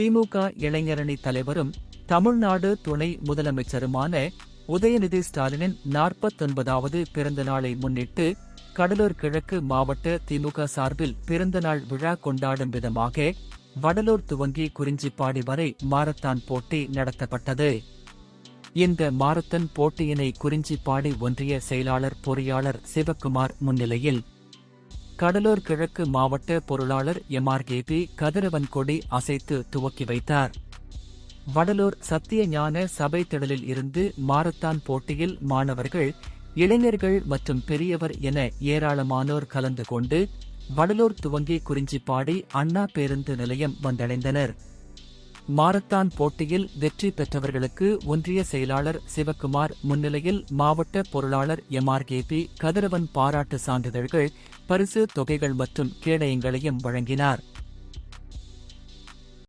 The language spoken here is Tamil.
திமுக இளைஞரணி தலைவரும் தமிழ்நாடு துணை முதலமைச்சருமான உதயநிதி ஸ்டாலினின் நாற்பத்தொன்பதாவது பிறந்த நாளை முன்னிட்டு கடலூர் கிழக்கு மாவட்ட திமுக சார்பில் பிறந்தநாள் விழா கொண்டாடும் விதமாக வடலூர் துவங்கி குறிஞ்சிப்பாடி வரை மாரத்தான் போட்டி நடத்தப்பட்டது. இந்த மாரத்தான் போட்டியினை குறிஞ்சிப்பாடி ஒன்றிய செயலாளர் பொறியாளர் சிவக்குமார் முன்னிலையில் கடலூர் கிழக்கு மாவட்ட பொருளாளர் எம்ஆர்கேபி கதிரவன் கொடி அசைத்து துவக்கி வைத்தார். வடலூர் சத்தியஞான சபை திடலில் இருந்து மாரத்தான் போட்டியில் மாணவர்கள் இளைஞர்கள் மற்றும் பெரியவர் என ஏராளமானோர் கலந்து கொண்டு வடலூர் துவங்கி குறிஞ்சிப்பாடி அண்ணா பேருந்து நிலையம் வந்தடைந்தனர். மாரத்தான் போட்டியில் வெற்றி பெற்றவர்களுக்கு ஒன்றிய செயலாளர் சிவக்குமார் முன்னிலையில் மாவட்ட பொருளாளர் எம்ஆர்கேபி கதிரவன் பாராட்டு சான்றிதழ்கள் பரிசு தொகைகள் மற்றும் கேடயங்களையும் வழங்கினார்.